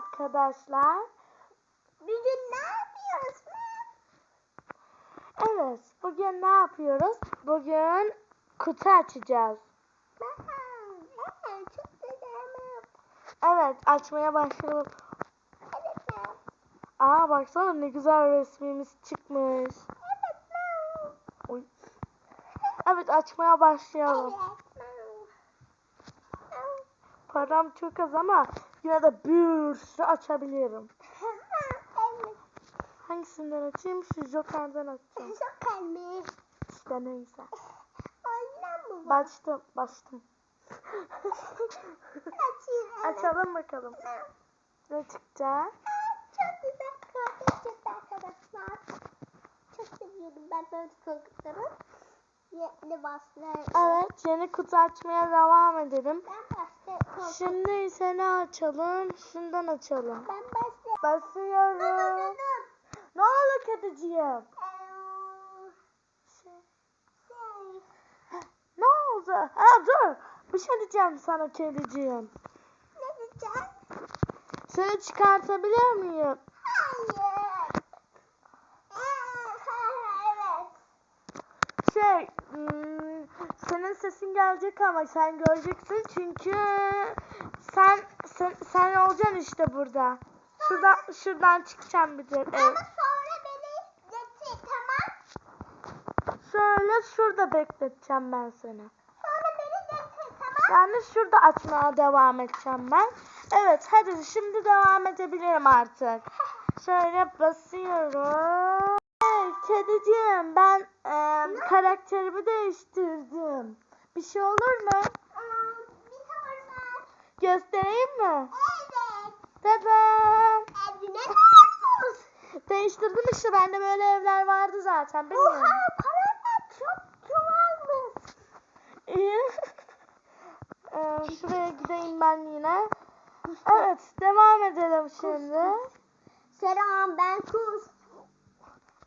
arkadaşlar. Bugün ne yapıyoruz? Evet, bugün ne yapıyoruz? Bugün kutu açacağız. Evet, çok güzel. Evet, açmaya başlayalım. Evet, Aa baksana ne güzel resmimiz çıkmış. evet, Oy. Evet, açmaya başlayalım. Param çok az ama yine de bir sürü açabilirim. Evet. Hangisinden açayım? Şu Joker'den açacağım. Çok kalbi. İşte neyse. Oynan mı var? Başladım, başladım. Açayım. Açalım bakalım. Ne çıkacak? Çok güzel korkunç arkadaşlar. Çok seviyorum ben böyle korkutları. Evet, yeni kutu açmaya devam edelim. Şimdi ise ne açalım? Şundan açalım. Ben başta. Dur dur Basıyorum. dur. Ne oldu kediciğim? Eee, Şey, Şey. Ne oldu? Ha dur. Bir şey diyeceğim sana kediciğim. Ne diyeceğim? Seni çıkartabilir miyim? Hayır. Eee, evet. Şey, hmm, senin sesin gelecek ama sen göreceksin çünkü sen sen, sen olacaksın işte burada. Şurada şuradan çıkacağım bir de. Evet. Ama sonra beni getir tamam. Şöyle şurada bekleteceğim ben seni. Sonra beni getir tamam. Yani şurada açmaya devam edeceğim ben. Evet hadi şimdi devam edebilirim artık. Şöyle basıyorum. Hey kediciğim ben e, karakterimi değiştirdim. Bir şey olur mu? Aa, bir. Göstereyim mi? Evet. Tada! Evine gidiyoruz. Değiştirdim işte bende böyle evler vardı zaten bilmiyorum. Oha paralar çok çoğalmış. İyi. Ee, şuraya gideyim ben yine. Evet devam edelim şimdi. Selam ben kuş.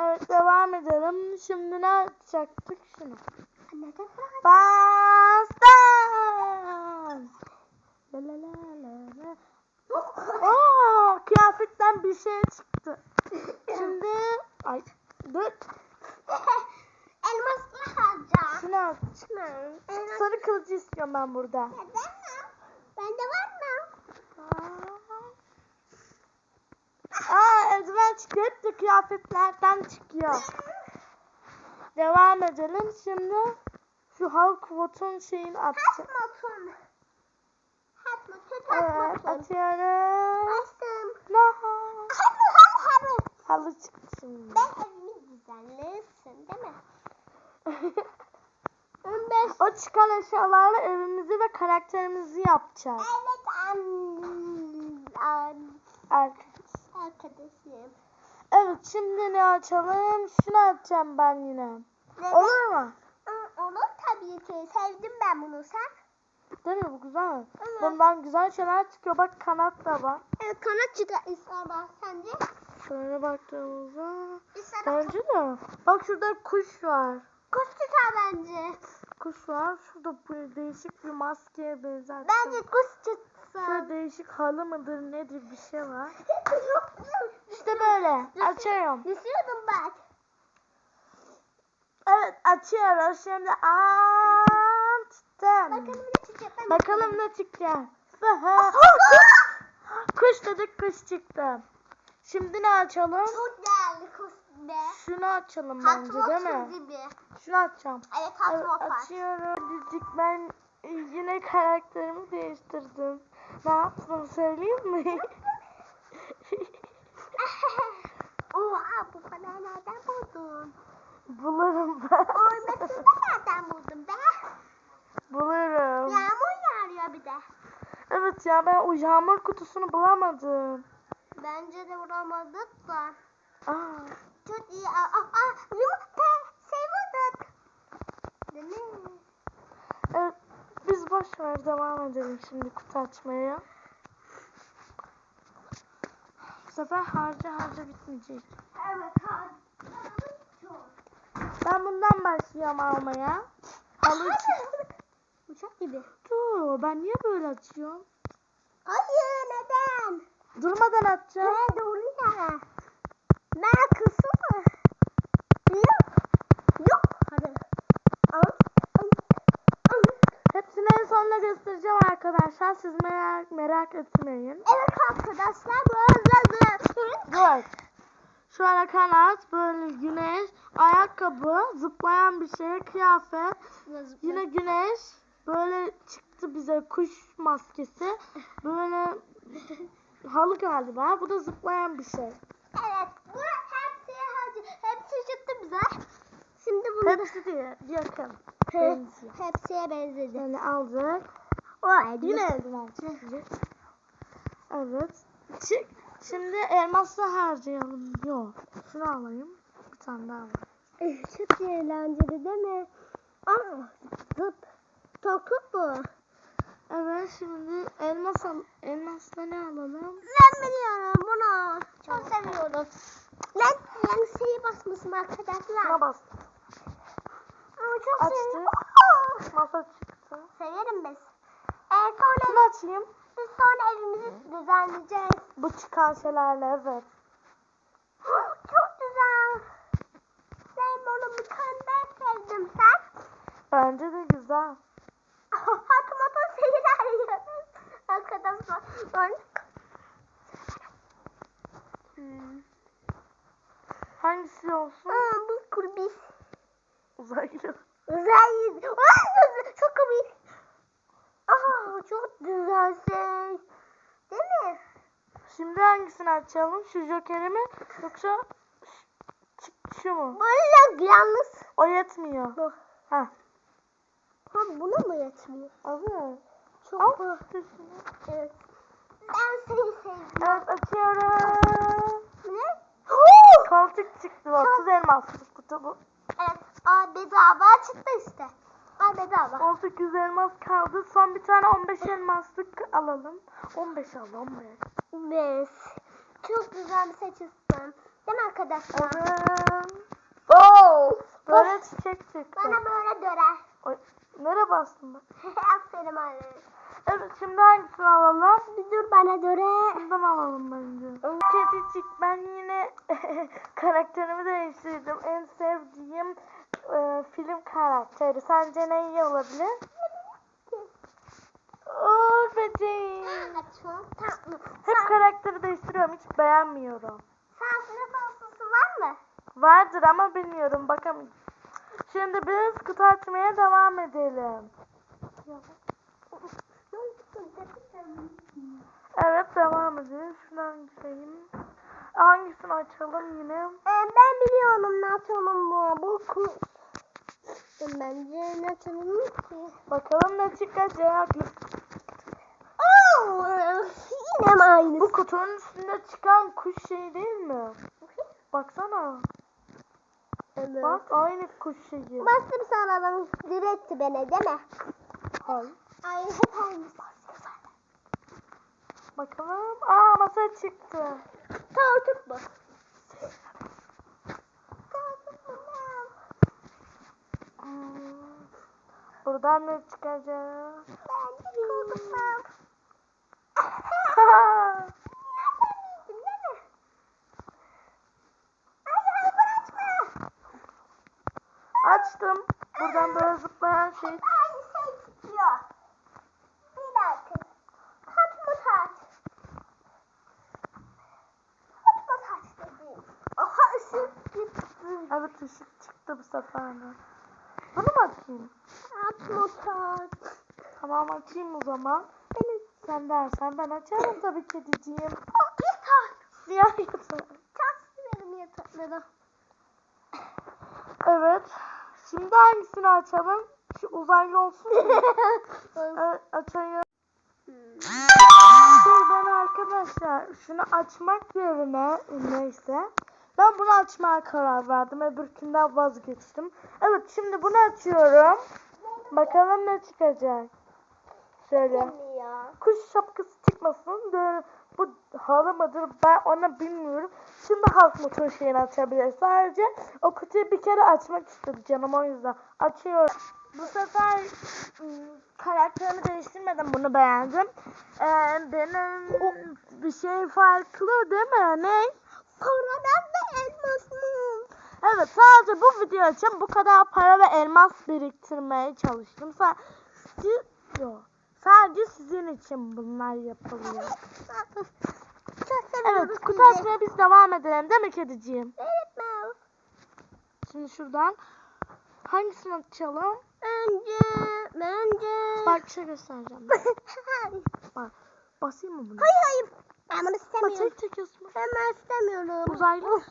Evet devam edelim. Şimdi ne yapacaktık şunu? Bastım. La la la la. Oo, kıyafetten bir şey çıktı. Şimdi ay dur. Elmaslı alacağım. Şunu al. Elmas. Sarı kılıcı istiyorum ben burada. Neden mi? Bende var mı? Aa eldiven çıkıyor. Hep de kıyafetlerden çıkıyor. Devam edelim. Şimdi şu Hulk Vot'un şeyini Hat atacağım. motor. Hat motor, Evet atıyorum. Açtım. No. Halı çıktı şimdi. Ben evimi düzenlesin değil mi? 15. o çıkan eşyalarla evimizi ve karakterimizi yapacağız. Evet an, an, Arkadaş. Arkadaşım. Evet şimdi ne açalım? Şunu açacağım ben yine. Neden? Olur mu? Olur tabii ki. Sevdim ben bunu sen. Değil mi? Bu güzel. Evet. Bundan güzel şeyler çıkıyor. Bak kanat da var. Evet kanat çıktı İsa'da sence? Şöyle baktığımızda İsa'da bence de. Bak şurada kuş var. kuş çıkar bence. Kuş var. Şurada böyle değişik bir maskeye benzer. Bence kuş çıksın. Şurada değişik halı mıdır nedir bir şey var. İşte böyle. Açıyorum. Düşüyordum bak. Evet açıyoruz. Şimdi açtım. Bakalım ne çıkacak. Ben Bakalım ne çıkacak. Kuş dedik kuş çıktı. Şimdi ne açalım? Çok değerli kuş be. Şunu açalım Hat bence değil mi? gibi. Şunu açacağım. Evet Evet, açıyorum. Dicik ben yine karakterimi değiştirdim. Ne yaptım söyleyeyim mi? Oha bu kadar nereden buldun? Bulurum ben. Ormasını nereden buldun be? Bulurum. Yağmur yağıyor bir de. Evet ya ben o yağmur kutusunu bulamadım. Bence de vuramadık da. Aa, Çok iyi. Aa, aa, aa, yumurta seviyorduk. Değil mi? Boş ver devam edelim şimdi kutu açmaya. Bu sefer harca harca bitmeyecek. Evet. Ben bundan başlıyorum almaya. Halı Uçak gibi. Dur ben niye böyle açıyorum? Hayır neden? Durmadan atacağım. Doğru ya. Ben kızım mı? Yok. Yok. Hadi. Al. Al. Al. Hepsini sonunda göstereceğim arkadaşlar. Siz merak, merak etmeyin. Evet arkadaşlar böyle böyle. Dur. Şöyle kanat, böyle güneş, ayakkabı, zıplayan bir şey, kıyafet, yine güneş, böyle çıktı bize kuş maskesi, böyle halı galiba, bu da zıplayan bir şey. Evet. Bu hepsi. Hepsi çıktı bize. Hepsi diye yakın. He, benziyor. hepsiye benzedi. Böyle aldık. O. Yine eldiven çekecek. Evet. Çık. Şimdi elmasla harcayalım. Yok. Şunu alayım. Bir tane daha var. Eh, Çok eğlenceli değil mi? Ama zıp. Tokut bu. Evet şimdi elmas al elmasla ne alalım? Ben biliyorum bunu. Çok seviyorum. Ben yani şeyi basmışım arkadaşlar. Şuna bas. Açtı. seviyorum. Masa çıktı. Severim biz. Ee, sonra, Şunu açayım. biz sonra evimizi düzenleyeceğiz. Bu çıkan şeylerle evet. çok güzel. Ben bunu mükemmel sevdim sen. Bence de güzel. Motor şeyler yiyoruz. Arkadaşlar. Hmm. Hangisi olsun? Aa, bu kurbis. Uzaylı. Aa, çok komik. Aa, çok güzel şey. Değil mi? Şimdi hangisini açalım? Şu jokeri mi? Yoksa şu, şu mu? Böyle yalnız. O yetmiyor. Bu. Heh. Ha, buna mı yetmiyor? Evet. Çok Al. Evet. Ben seni sevdim. Evet açıyorum. Ne? Koltuk çıktı. 30 elmaslık kutu bu. Evet. Aa, bedava çıktı işte. Aa, bedava. 18 elmas kaldı. Son bir tane 15 elmaslık alalım. 15 al 15. Biz. Çok güzel bir seçilsin. Değil mi arkadaşlar? Evet. Böyle çiçek çıktı. Bana böyle döner. Oy, nereye bastın bak? Aferin anne. Evet şimdi hangisini alalım? Bir dur bana döner. Bundan alalım bence. Kedicik ben yine karakterimi değiştirdim. En sevdiğim e, film karakteri. Sence ne iyi olabilir? Oo böceğim. Aa, çok tatlı. Hep karakteri değiştiriyorum. Hiç beğenmiyorum. Sen sınıf aslısı var mı? Vardır ama bilmiyorum. Bakalım. Şimdi biz kutu açmaya devam edelim. Evet devam edelim. Şuradan geçeyim. Hangisini açalım yine? Ee, ben biliyorum ne açalım bu. Bu Bence ne açalım ki? Bakalım ne çıkacak. Oo, yine mi aynısı? Bu kutunun üstünde çıkan kuş şey değil mi? Baksana. Evet. Bak aynı kuş şeyi. Bastım sana diretti beni değil mi? Hayır. Ay hep aynısı. Bakalım. Aa masa çıktı. Tortuk bu. Tortuk bu. Hmm. Buradan ne çıkacak? Ben açma. Açtım. Buradan böyle zıplayan şey. Aynı şey çıkıyor. Bir dakika. Hat mı taç? Hat mı taç dedi. Aha ışık gitti. Evet ışık çıktı bu sefer de. Bunu mu açayım? Hat mı taç? Tamam açayım o zaman. Benim Sen dersen ben açarım tabii kediciğim. Oh. Siyah yatağı. Taş verim yatakları. Evet. Şimdi hangisini açalım? Şu uzaylı olsun evet, açayım. Şey ben arkadaşlar şunu açmak yerine neyse ben bunu açmaya karar verdim. Öbürkünden vazgeçtim. Evet şimdi bunu açıyorum. Bakalım ne çıkacak. Şöyle. Kuş şapkası çıkmasın. Bu halı mıdır ben onu bilmiyorum. Şimdi halk motor şeyini açabilir. Sadece o kutuyu bir kere açmak istedi canım o yüzden. Açıyorum. bu sefer ım, karakterimi değiştirmedim. Bunu beğendim. Ee, benim bir şey farklı değil mi? Ne? Paradan ve elmasım. Evet sadece bu video için bu kadar para ve elmas biriktirmeye çalıştım. Sa si- yo, sadece sizin için bunlar yapılıyor. Evet kutu açmaya biz devam edelim değil mi kediciğim? Evet Mel. Şimdi şuradan hangisini açalım? Önce, önce. Bak bir şey göstereceğim. Bak basayım mı bunu? hayır hayır. Ben bunu istemiyorum. tek tek yazma. Hemen istemiyorum. Uzaylı.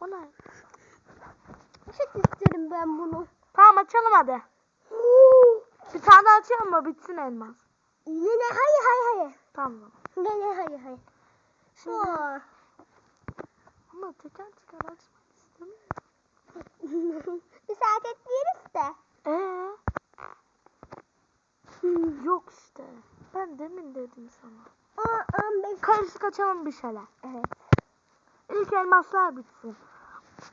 O ne? Çok isterim ben bunu. Tamam açalım hadi. Bir tane daha açalım mı? Bitsin elmas. Yine hayır hayır hayır. Tamam. Yine hayır hayır. Şimdi Oh. ama teker teker açmak istemiyorum. Müsaade etmeyiz de. Ee? Yok işte. Ben demin dedim sana. Aa, ben- Karışık açalım bir şeyler. Evet. İlk elmaslar bitsin.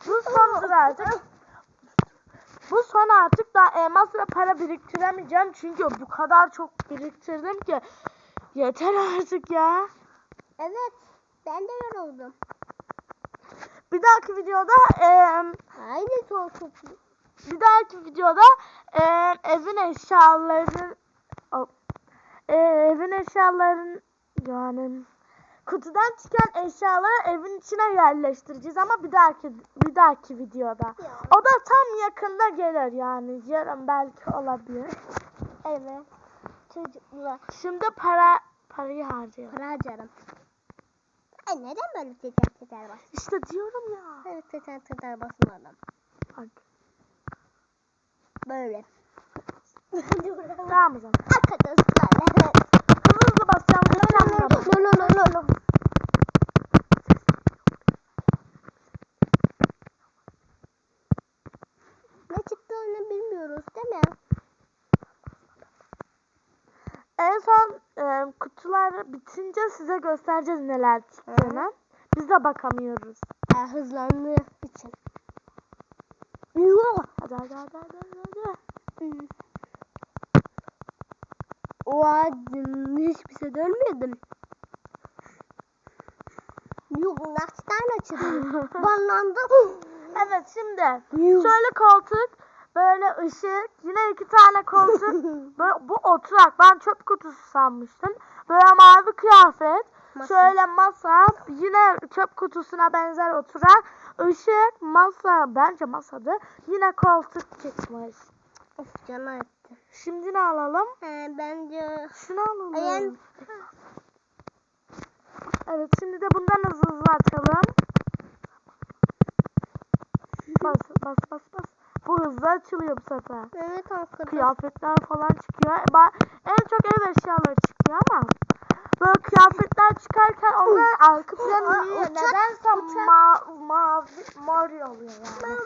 Bu sondur artık. Bu son artık daha elmas ve para biriktiremeyeceğim. Çünkü bu kadar çok biriktirdim ki. Yeter artık ya. Evet. Ben de yoruldum. Bir dahaki videoda eee, Aynı soğuk. bir dahaki videoda eee, evin eşyalarının o- eee, evin eşyaların yani kutudan çıkan eşyaları evin içine yerleştireceğiz ama bir dahaki bir dahaki videoda. O da tam yakında gelir yani yarın belki olabilir. Evet. Çocuklar. Şimdi para parayı harcayalım. Para harcarım. Ay neden böyle teker teker bas? İşte diyorum ya. Evet teker teker basmadım. Bak. Böyle. Tamam o zaman. Arkadaşlar evet. Hızlı hızlı basacağım. Geçeceğim No no no no no. Ne çıktığını bilmiyoruz değil mi? En son e, kutular bitince size göstereceğiz neler çıktığını. Biz de bakamıyoruz. Ee, hızlandığı için. Hadi hadi hadi hadi hadi. Oha hiçbir şey dönmedim. Yuh nakçtan açıldı. Banlandım. Evet şimdi şöyle koltuk böyle ışık yine iki tane koltuk böyle, bu oturak ben çöp kutusu sanmıştım böyle mavi kıyafet Masa. şöyle masa yine çöp kutusuna benzer oturak ışık masa bence masadı yine koltuk çıkmış. Of canı etti. şimdi ne alalım? He, bence şunu alalım. Ayağın- evet şimdi de bundan hızlı hızlı açalım. Bas bas bas bu hızlı açılıyor bu sefer evet arkadaşlar. kıyafetler falan çıkıyor. Ben, en çok ev eşyaları çıkıyor ama böyle kıyafetler çıkarken onların arka planı nedense ma- mavi mor oluyor yani.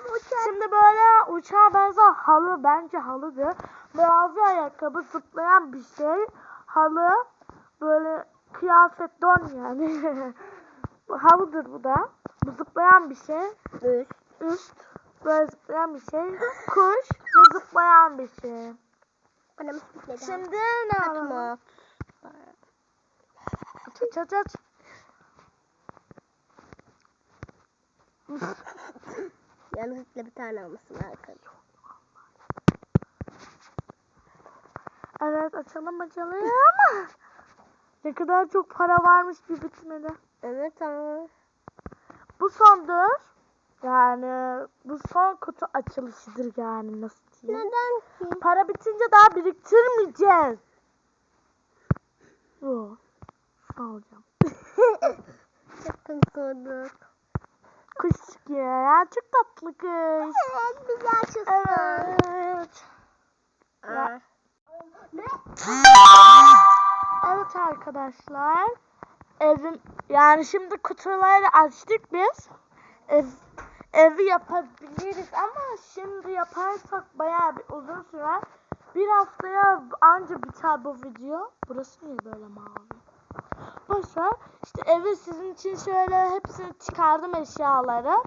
Şimdi böyle uçağa benzer halı bence halıdır. Mavi ayakkabı zıplayan bir şey. Halı böyle kıyafet don yani. Halıdır bu da. Bu zıplayan bir şey. Üst. Üst böyle zıplayan bir şey. Kuş ve zıplayan bir şey. Mısın Şimdi ne alalım? Aç aç aç aç. Yanlışlıkla bir tane almışsın arkadaşlar. Evet açalım açalım ama ne kadar çok para varmış bir bitmedi. Evet ama. Bu sondur. Yani bu son kutu açılışıdır yani nasıl diyeyim. Neden ki? Para bitince daha biriktirmeyeceğiz. Sağ olacağım. Çok kızgındık. Kuş ya. Çok tatlı kuş. Evet bizi açılsın. Evet. Ne? Evet arkadaşlar. Evim yani şimdi kutuları açtık biz. Ev, evi yapabiliriz ama şimdi yaparsak bayağı bir uzun sürer. Bir haftaya anca biter bu video. Burası niye böyle mavi? Boşver. İşte evi sizin için şöyle hepsini çıkardım eşyaları.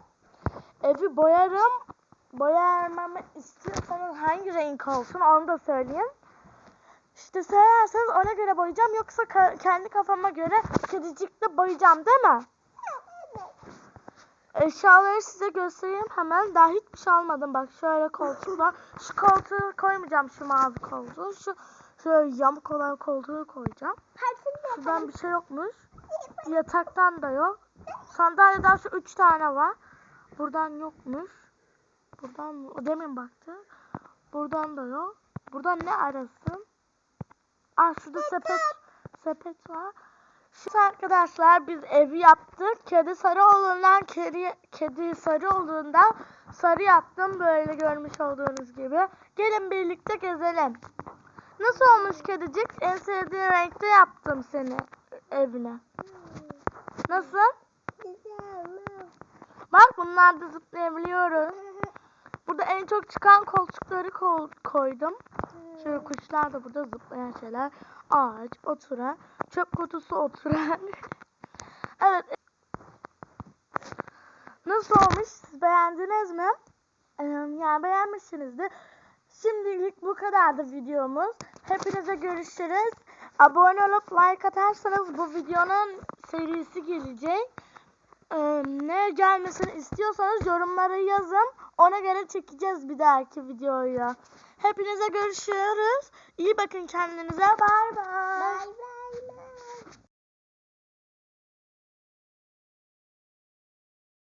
Evi boyarım. boyamamı istiyorsanız hangi renk olsun onu da söyleyin. İşte söylerseniz ona göre boyayacağım yoksa kendi kafama göre kedicikle boyayacağım değil mi? Eşyaları size göstereyim hemen. Daha hiçbir şey almadım. Bak şöyle koltuk var. Şu koltuğu koymayacağım şu mavi koltuğu. Şu şöyle yamuk olan koltuğu koyacağım. Şuradan bir şey yokmuş. Yataktan da yok. Sandalyeden şu üç tane var. Buradan yokmuş. Buradan mı? Demin baktı. Buradan da yok. Buradan ne arasın? Ah şurada sepet sepet var. Şu arkadaşlar biz evi yaptık. Kedi Sarıoğlu'ndan kedi, kedi Sarıoğlu'ndan sarı yaptım. Böyle görmüş olduğunuz gibi. Gelin birlikte gezelim. Nasıl olmuş kedicik? En sevdiğin renkte yaptım seni evine. Nasıl? Bak bunlarda zıplayabiliyoruz. Burada en çok çıkan koltukları kol- koydum. Şöyle kuşlar da burada zıplayan şeyler. Ağaç, oturan, çöp kutusu oturan. evet. Nasıl olmuş? Siz beğendiniz mi? Ee, yani beğenmişsinizdir. Şimdilik bu kadardı videomuz. Hepinize görüşürüz. Abone olup like atarsanız bu videonun serisi gelecek. Ee, ne gelmesini istiyorsanız yorumlara yazın. Ona göre çekeceğiz bir dahaki videoyu. Hepinize görüşürüz. İyi bakın kendinize. Bay bay.